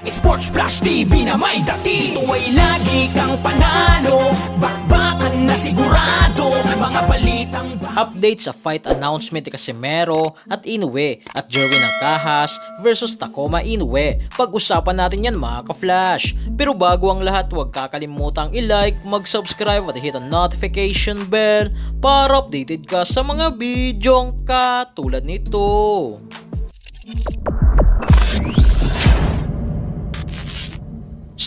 Sports Flash TV na may dati Ito lagi kang panalo Bakbakan na sigurado Mga balitang ba- Update sa fight announcement ni Casimero at Inoue at Jerwin ng Kahas versus Tacoma Inoue. Pag-usapan natin yan mga ka-flash. Pero bago ang lahat, huwag kakalimutang i-like, mag-subscribe at hit ang notification bell para updated ka sa mga bidyong katulad nito.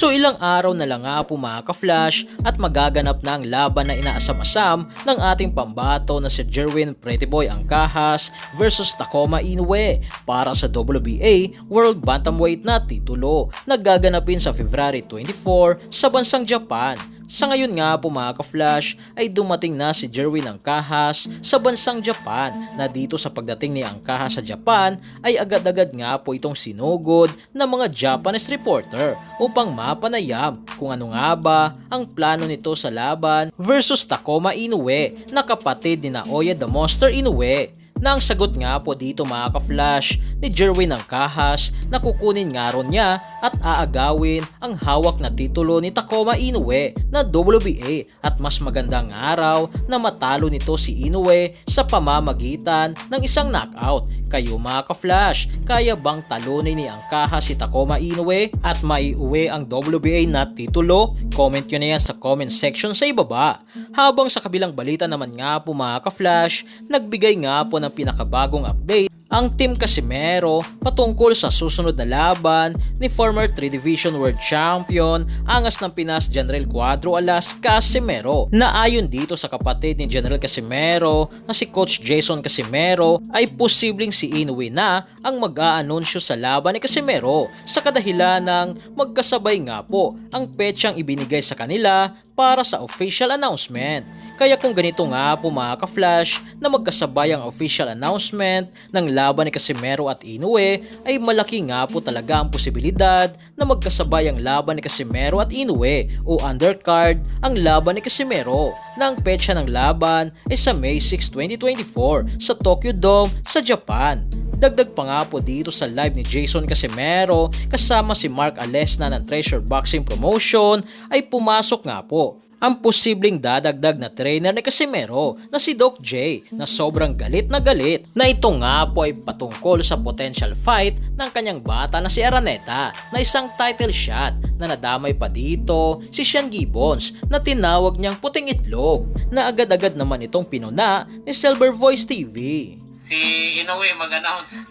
So ilang araw na lang nga po mga ka-flash at magaganap na ang laban na inaasam-asam ng ating pambato na si Jerwin Pretty Boy Angkahas versus Tacoma Inoue para sa WBA World Bantamweight na titulo na gaganapin sa February 24 sa bansang Japan. Sa ngayon nga po mga ka-flash ay dumating na si Jerwin Angkahas sa bansang Japan na dito sa pagdating ni Angkahas sa Japan ay agad-agad nga po itong sinugod ng mga Japanese reporter upang mapanayam kung ano nga ba ang plano nito sa laban versus Tacoma Inoue na kapatid ni Naoya the Monster Inoue na ang sagot nga po dito mga ka-flash ni Jerwin ng Kahas na kukunin nga ron niya at aagawin ang hawak na titulo ni Tacoma Inoue na WBA at mas magandang araw na matalo nito si Inoue sa pamamagitan ng isang knockout. Kayo mga ka-flash, kaya bang talunin ni Angkahas si Tacoma Inoue at maiuwi ang WBA na titulo? Comment nyo na yan sa comment section sa ibaba. Habang sa kabilang balita naman nga po mga ka-flash, nagbigay nga po ng pinakabagong update ang Team Casimero patungkol sa susunod na laban ni former 3 Division World Champion angas ng Pinas General Cuadro Alas Casimero na ayon dito sa kapatid ni General Casimero na si Coach Jason Casimero ay posibleng si Inoue na ang mag-aanunsyo sa laban ni Casimero sa kadahilan ng magkasabay nga po ang petsang ibinigay sa kanila para sa official announcement. Kaya kung ganito nga po mga ka-flash na magkasabay ang official announcement ng laban ni Casimero at Inoue ay malaki nga po talaga ang posibilidad na magkasabay ang laban ni Casimero at Inoue o undercard ang laban ni Casimero na ang petsa ng laban ay sa May 6, 2024 sa Tokyo Dome sa Japan. Dagdag pa nga po dito sa live ni Jason Casimero kasama si Mark Alesna ng Treasure Boxing Promotion ay pumasok nga po ang posibleng dadagdag na trainer ni Casimero na si Doc J na sobrang galit na galit na ito nga po ay patungkol sa potential fight ng kanyang bata na si Araneta na isang title shot na nadamay pa dito si Sean Gibbons na tinawag niyang puting itlog na agad-agad naman itong pinuna ni Silver Voice TV. Si Inoue mag-announce.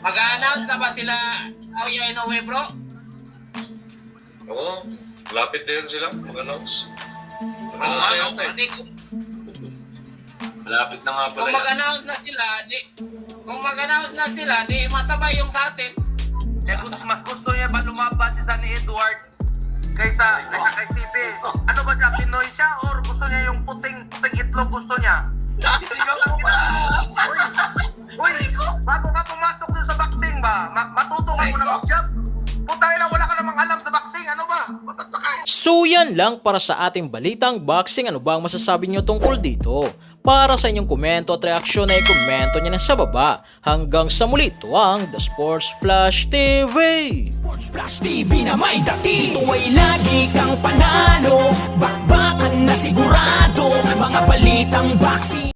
Mag-announce na ba sila Aoya Inoue bro? Oo, lapit din sila mag-announce. Ano ano, sa'yo, ano, eh? Malapit na nga pala kung mag-announce na sila, di, kung mag-announce na sila, di masabay yung sa atin. Eh, gusto, mas gusto niya ba lumaban si Sunny Edward So yan lang para sa ating balitang boxing. Ano ba ang masasabi nyo tungkol dito? Para sa inyong komento at reaksyon ay komento nyo na sa baba. Hanggang sa muli ito ang The Sports Flash TV. Sports Flash TV na may dati Ito ay lagi kang panalo Bakbakan na sigurado Mga balitang boxing